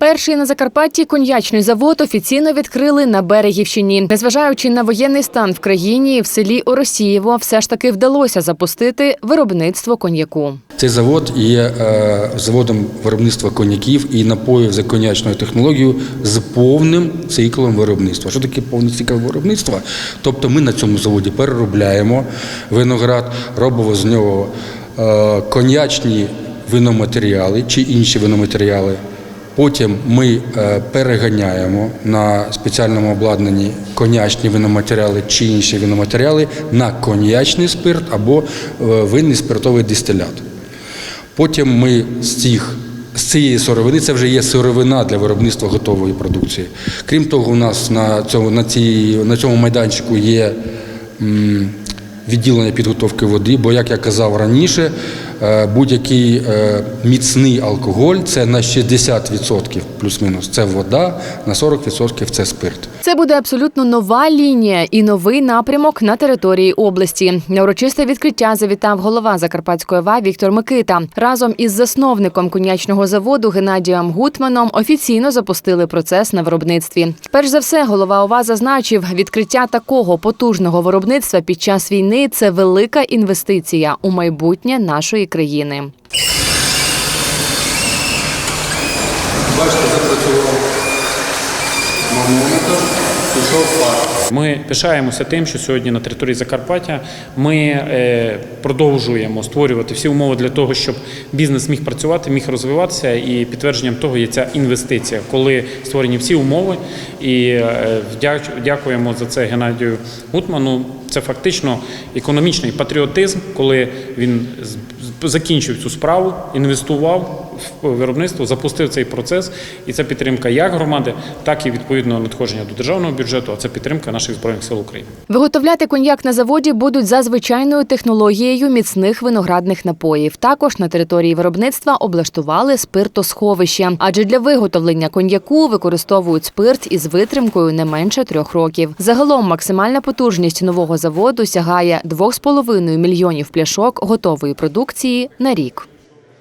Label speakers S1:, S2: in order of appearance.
S1: Перший на Закарпатті коньячний завод офіційно відкрили на Берегівщині. Незважаючи на воєнний стан в країні, в селі Оросієво все ж таки вдалося запустити виробництво коньяку.
S2: Цей завод є е, заводом виробництва коньяків і напоїв за коньячною технологією з повним циклом виробництва. Що таке повний цикл виробництва? Тобто ми на цьому заводі переробляємо виноград, робимо з нього е, коньячні виноматеріали чи інші виноматеріали. Потім ми е, переганяємо на спеціальному обладнанні коньячні виноматеріали чи інші виноматеріали на коньячний спирт або е, винний спиртовий дистилят. Потім ми з цих з цієї сировини це вже є сировина для виробництва готової продукції. Крім того, у нас на цьому, на цій, на цьому майданчику є відділення підготовки води, бо, як я казав раніше, будь-який е, міцний алкоголь це на 60% плюс-мінус. Це вода, на 40% це спирт.
S1: Це буде абсолютно нова лінія і новий напрямок на території області. На урочисте відкриття завітав голова Закарпатської ОВА Віктор Микита. Разом із засновником коньячного заводу Геннадієм Гутманом офіційно запустили процес на виробництві. Перш за все, голова ОВА зазначив, відкриття такого потужного виробництва під час війни це велика інвестиція у майбутнє нашої країни.
S2: Бачите, запрацював манометр, пішов.
S3: Ми пишаємося тим, що сьогодні на території Закарпаття ми е, продовжуємо створювати всі умови для того, щоб бізнес міг працювати, міг розвиватися, і підтвердженням того є ця інвестиція, коли створені всі умови. І е, дякуємо за це Геннадію Гутману. Це фактично економічний патріотизм, коли він закінчив цю справу, інвестував в виробництво, запустив цей процес, і це підтримка як громади, так і відповідно надходження до державного бюджету. А це підтримка наших збройних сил України.
S1: Виготовляти коньяк на заводі будуть за звичайною технологією міцних виноградних напоїв. Також на території виробництва облаштували спиртосховище, адже для виготовлення коньяку використовують спирт із витримкою не менше трьох років. Загалом максимальна потужність нового заводу сягає 2,5 мільйонів пляшок готової продукції на рік.